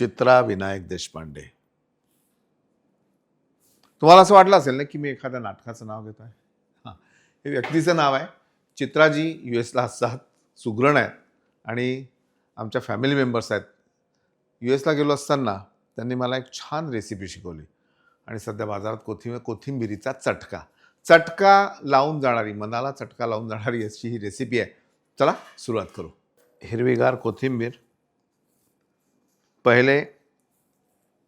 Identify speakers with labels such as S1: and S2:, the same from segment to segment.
S1: चित्रा विनायक देशपांडे. तुम्हाला असं वाटलं असेल ना की मी एखाद्या नाटकाचं नाव घेतो आहे हां. हे व्यक्तीचं नाव आहे. चित्राजी यू एसला असतात सुग्रण आहेत आणि आमच्या फॅमिली मेंबर्स आहेत. यू एसला गेलो असताना त्यांनी मला एक छान रेसिपी शिकवली. आणि सध्या बाजारात कोथिंबीर कोथिंबिरीचा चटका. चटका लावून जाणारी मनाला चटका लावून जाणारी अशी ही रेसिपी आहे. चला सुरुवात करू. हिरवीगार कोथिंबीर पहिले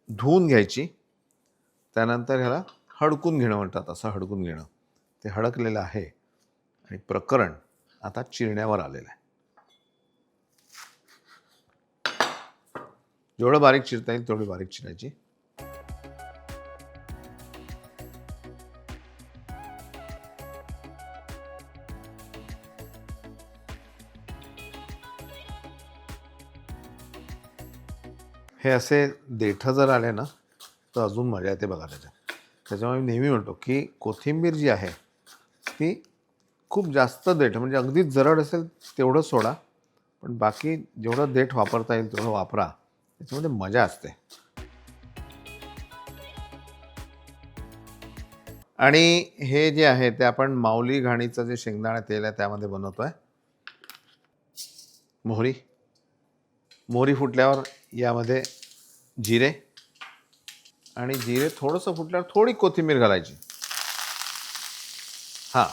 S1: धुवून घ्यायची त्यानंतर ह्याला हडकून घेणं म्हणतात असं हडकून घेणं. ते हडकलेलं आहे आणि प्रकरण आता चिरण्यावर आलेलं आहे. जेवढं बारीक चिरता येईल तेवढी बारीक चिरायची. हे असे देठ जर आले ना तर अजून मजा येते बघा त्याच्यात. त्याच्यामुळे मी नेहमी म्हणतो की कोथिंबीर जी आहे ती खूप जास्त देठ म्हणजे अगदीच जरड असेल तेवढं सोडा पण बाकी जेवढं देठ वापरता येईल तेवढं वापरा. त्याच्यामध्ये मजा असते. आणि हे जे आहे ते आपण माऊली घाणीचं जे शेंगदाणा तेल आहे त्यामध्ये बनवतो आहे मोहरी. मोहरी फुटल्यावर यामध्ये जिरे आणि जिरे थोडंसं फुटल्यावर थोडी कोथिंबीर घालायची. हां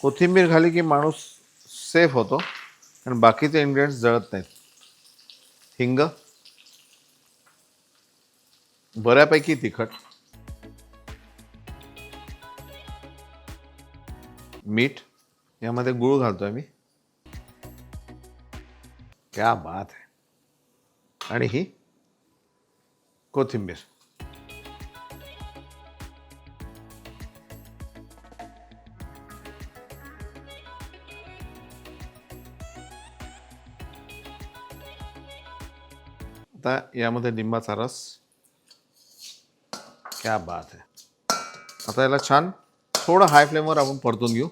S1: कोथिंबीर घाली की माणूस सेफ होतो कारण बाकीचे इन्ग्रेडियंट्स जळत नाहीत. हिंग बऱ्यापैकी तिखट मीठ यामध्ये गुळ घालतोय मी. क्या बात आहे. आणि ही कोथिंबीर. आता यामध्ये लिंबाचा रस. क्या बात आहे आता याला छान थोडं हाय फ्लेमवर आपण परतून घेऊ.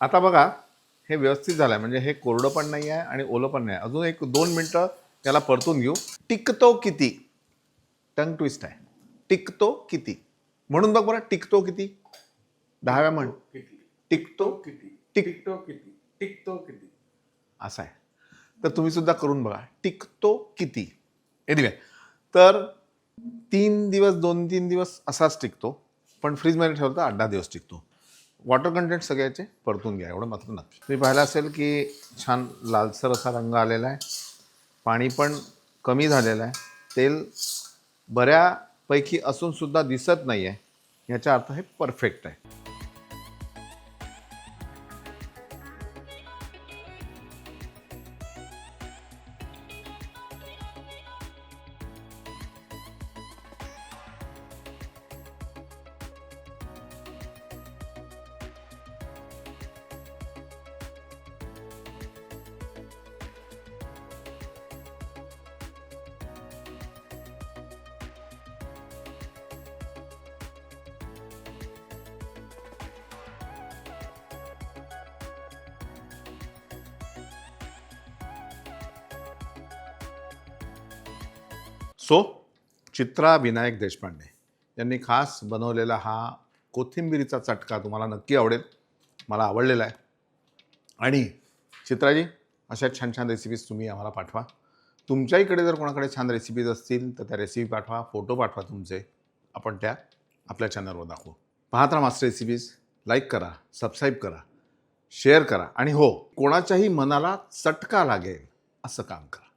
S1: आता बघा हे व्यवस्थित झालं आहे म्हणजे हे कोरडं पण नाही आहे आणि ओलं पण नाही अजून एक दोन मिनटं त्याला परतून घेऊ. टिकतो किती? टंग ट्विस्ट आहे. टिकतो किती? म्हणून बघ बरं टिकतो किती? दहाव्या म्हण. टिकतो
S2: किती? टिकतो किती? टिकतो किती?
S1: असं आहे. तर तुम्ही सुद्धा करून बघा. टिकतो किती? एनिवे तर तीन दिवस दोन तीन दिवस असाच टिकतो. पण फ्रीजमध्ये ठेवता आठ दहा दिवस टिकतो. वॉटर कंटेंट सगळ्याचे परतून घ्या. एवढं मात्र नक्की. तुम्ही पाहिलं असेल की छान लालसर असा रंग आलेला आहे. पाणी पण कमी झालेलं आहे. तेल बऱ्यापैकी असूनसुद्धा दिसत नाही आहे याचा अर्थ हे परफेक्ट आहे. सो चित्रा विनायक देशपांडे यांनी खास बनवलेला हा कोथिंबिरीचा चटका तुम्हाला नक्की आवडेल मला आवडलेला आहे. आणि चित्राजी अशा छान छान रेसिपीज तुम्ही आम्हाला पाठवा. तुमच्याहीकडे जर कोणाकडे छान रेसिपीज असतील तर त्या रेसिपी पाठवा फोटो पाठवा तुमचे. आपण त्या आपल्या चॅनलवर दाखवू. पाहत राहा मास्टर रेसिपीज लाईक करा सबस्क्राईब करा शेअर करा. आणि हो कोणाच्याही मनाला चटका लागेल असं काम करा.